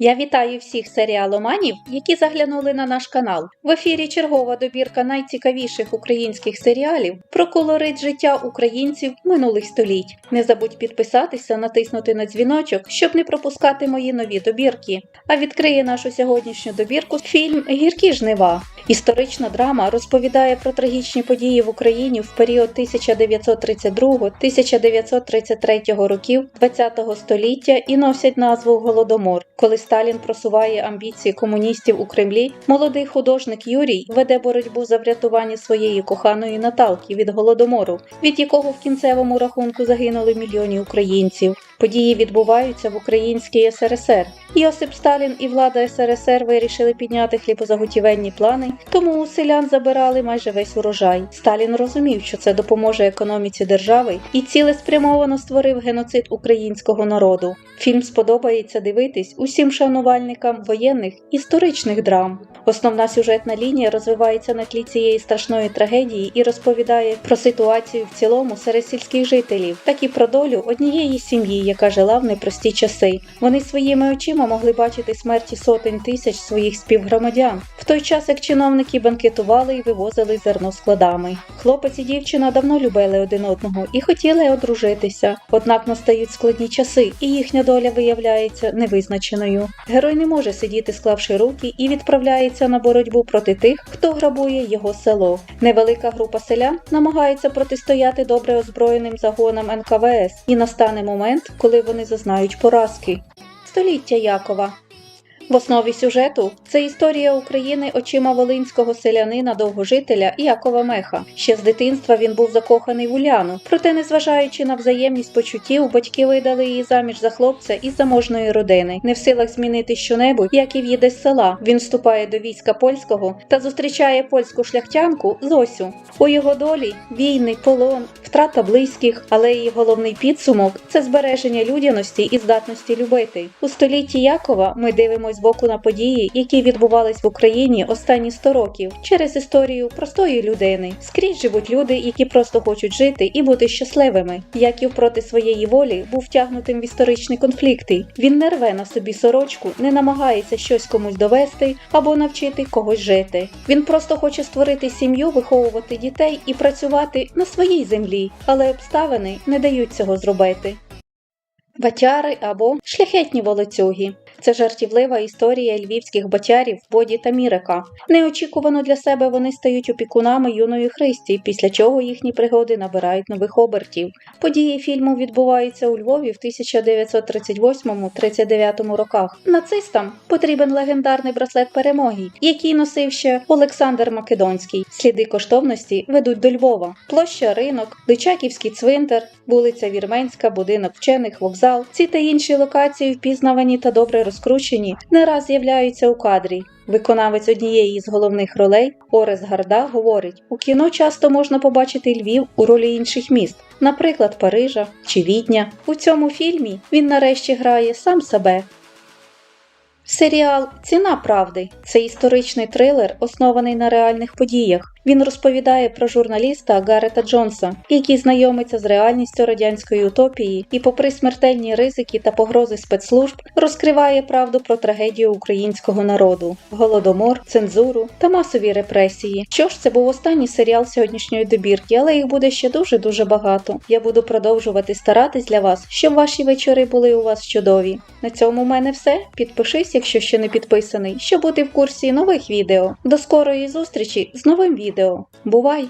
Я вітаю всіх серіаломанів, які заглянули на наш канал. В ефірі чергова добірка найцікавіших українських серіалів про колорит життя українців минулих століть. Не забудь підписатися, натиснути на дзвіночок, щоб не пропускати мої нові добірки. А відкриє нашу сьогоднішню добірку фільм Гіркі жнива. Історична драма розповідає про трагічні події в Україні в період 1932-1933 років ХХ століття і носять назву Голодомор. Коли Сталін просуває амбіції комуністів у Кремлі, молодий художник Юрій веде боротьбу за врятування своєї коханої Наталки від голодомору, від якого в кінцевому рахунку загинули мільйони українців. Події відбуваються в Українській СРСР. Йосип Сталін і влада СРСР вирішили підняти хлібозаготівельні плани, тому у селян забирали майже весь урожай. Сталін розумів, що це допоможе економіці держави і цілеспрямовано створив геноцид українського народу. Фільм сподобається дивитись усім шанувальникам воєнних історичних драм. Основна сюжетна лінія розвивається на тлі цієї страшної трагедії і розповідає про ситуацію в цілому серед сільських жителів, так і про долю однієї сім'ї, яка жила в непрості часи. Вони своїми очима могли бачити смерті сотень тисяч своїх співгромадян, в той час як чиновники банкетували і вивозили зерно складами. Хлопець і дівчина давно любили один одного і хотіли одружитися. Однак настають складні часи, і їхня доля виявляється невизначеною. Герой не може сидіти, склавши руки, і відправляється на боротьбу проти тих, хто грабує його село. Невелика група селян намагається протистояти добре озброєним загонам НКВС, і настане момент, коли вони зазнають поразки. Століття Якова. В основі сюжету це історія України очима волинського селянина довгожителя Якова Меха. Ще з дитинства він був закоханий в Уляну. Проте, незважаючи на взаємність почуттів, батьки видали її заміж за хлопця із заможної родини. Не в силах змінити щонебудь, Яків їде з села. Він вступає до війська польського та зустрічає польську шляхтянку Зосю. У його долі війни, полон, втрата близьких, але її головний підсумок це збереження людяності і здатності любити. У столітті Якова ми дивимося з боку на події, які відбувались в Україні останні 100 років через історію простої людини. Скрізь живуть люди, які просто хочуть жити і бути щасливими. Яків проти своєї волі був втягнутим в історичні конфлікти. Він не рве на собі сорочку, не намагається щось комусь довести або навчити когось жити. Він просто хоче створити сім'ю, виховувати дітей і працювати на своїй землі, але обставини не дають цього зробити. Батяри або шляхетні волоцюги. Це жартівлива історія львівських батярів Боді та Мірика. Неочікувано для себе вони стають опікунами юної Христі, після чого їхні пригоди набирають нових обертів. Події фільму відбуваються у Львові в 1938-39 роках. Нацистам потрібен легендарний браслет перемоги, який носив ще Олександр Македонський. Сліди коштовності ведуть до Львова. Площа ринок, Личаківський цвинтар, вулиця Вірменська, будинок вчених, вокзал. Ці та інші локації впізнавані та добре розкручені, не раз з'являються у кадрі. Виконавець однієї з головних ролей Орес Гарда говорить: у кіно часто можна побачити Львів у ролі інших міст, наприклад, Парижа чи Відня. У цьому фільмі він нарешті грає сам себе. Серіал Ціна правди це історичний трилер, оснований на реальних подіях. Він розповідає про журналіста Гарета Джонса, який знайомиться з реальністю радянської утопії і, попри смертельні ризики та погрози спецслужб, розкриває правду про трагедію українського народу, голодомор, цензуру та масові репресії. Що ж, це був останній серіал сьогоднішньої добірки, але їх буде ще дуже дуже багато. Я буду продовжувати старатись для вас, щоб ваші вечори були у вас чудові. На цьому в мене все. Підпишись, якщо ще не підписаний, щоб бути в курсі нових відео. До скорої зустрічі з новим відео. Бувай!